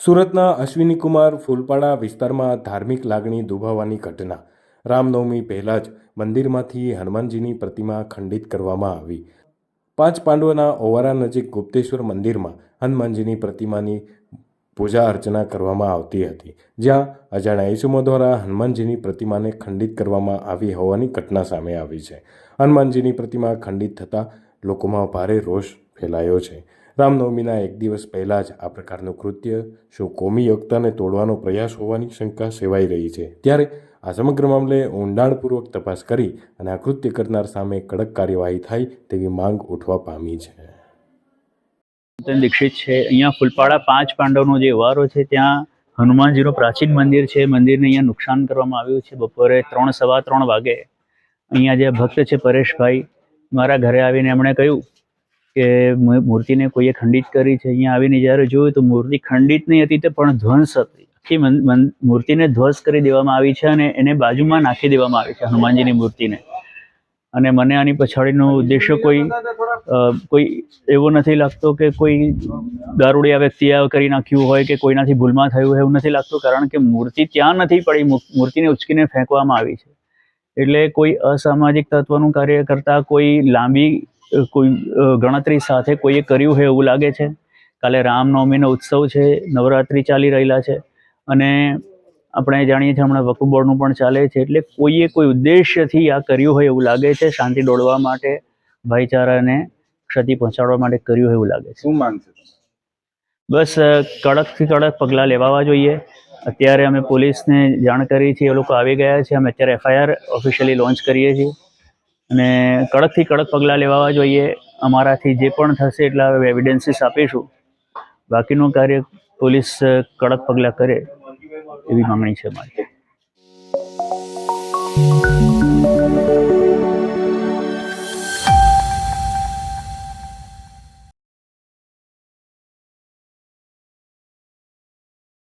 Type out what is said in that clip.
સુરતના અશ્વિનીકુમાર ફૂલપાડા વિસ્તારમાં ધાર્મિક લાગણી દુભાવવાની ઘટના. રામનવમી પહેલાં જ મંદિરમાંથી હનુમાનજીની પ્રતિમા ખંડિત કરવામાં આવી. પાંચ પાંડવોના ઓવારા નજીક ગુપ્તેશ્વર મંદિરમાં હનુમાનજીની પ્રતિમાની પૂજા અર્ચના કરવામાં આવતી હતી. જ્યાં અજાણ્યા ઈસુમો દ્વારા હનુમાનજીની પ્રતિમાને ખંડિત કરવામાં આવી હોવાની ઘટના સામે આવી છે. હનુમાનજીની પ્રતિમા ખંડિત થતાં લોકોમાં ભારે રોષ ફેલાયો છે. રામનવમીના એક દિવસ પહેલાં જ આ પ્રકારનું કૃત્ય, શું કોમી એકતાને તોડવાનો પ્રયાસ હોવાની શંકા સેવાઈ રહી છે. ત્યારે આ સમગ્ર મામલે ઊંડાણપૂર્વક તપાસ કરી અને આ કૃત્ય કરનાર સામે કડક કાર્યવાહી થાય તેવી માંગ ઉઠવા પામી છે. દીક્ષિત છે. અહીંયા ફૂલપાડા પાંચ પાંડવનો જે વારો છે, ત્યાં હનુમાનજીનું પ્રાચીન મંદિર છે. મંદિરને અહીંયા નુકસાન કરવામાં આવ્યું છે. બપોરે ત્રણ, સવા ત્રણ વાગે અહીંયા જે ભક્ત છે પરેશભાઈ, મારા ઘરે આવીને એમણે કહ્યું કે મૂર્તિને કોઈએ ખંડિત કરી છે, અહીંયા આવીને જ્યારે જોયું તો મૂર્તિ ખંડિત નહીં હતી તે પણ ધ્વંસ હતી. આખી મૂર્તિને ધ્વંસ કરી દેવામાં આવી છે અને એને બાજુમાં નાખી દેવામાં આવી છે હનુમાનજીની મૂર્તિને. અને મને આની પછાડીનો ઉદ્દેશ્ય કોઈ કોઈ એવો નથી લાગતો કે કોઈ વ્યક્તિએ આ કરી નાખ્યું હોય કે કોઈનાથી ભૂલમાં થયું હોય એવું નથી લાગતું, કારણ કે મૂર્તિ ત્યાં નથી પડી મૂર્તિને ઉચકીને ફેંકવામાં આવી છે. એટલે કોઈ અસામાજિક તત્વનું કાર્ય કરતા કોઈ લાંબી કોઈ ગણતરી સાથે કોઈએ કર્યું હોય એવું લાગે છે? કાલે રામનવમીનો ઉત્સવ છે નવરાત્રિ ચાલી રહેલા છે અને આપણે જાણીએ છીએ હમણાં વકફ બોર્ડનું પણ ચાલે છે એટલે કોઈએ કોઈ ઉદ્દેશ્યથી આ કર્યું હોય એવું લાગે છે? શાંતિ દોડવા માટે ભાઈચારાને ક્ષતિ પહોંચાડવા માટે કર્યું હોય એવું લાગે છે? શું તમે? બસ કડકથી કડક પગલાં લેવાવા જોઈએ. અત્યારે અમે પોલીસને જાણ કરી છે એ લોકો આવી ગયા છે. અમે અત્યારે એફઆઈઆર ઓફિશિયલી લોન્ચ કરીએ છીએ. અને કડકથી કડક પગલાં લેવા જોઈએ. અમારાથી જે પણ થશે એટલા એવિડન્સીસ આપીશું. બાકીનું કાર્ય પોલીસ કડક પગલાં કરે એવી માંગણી છે મારી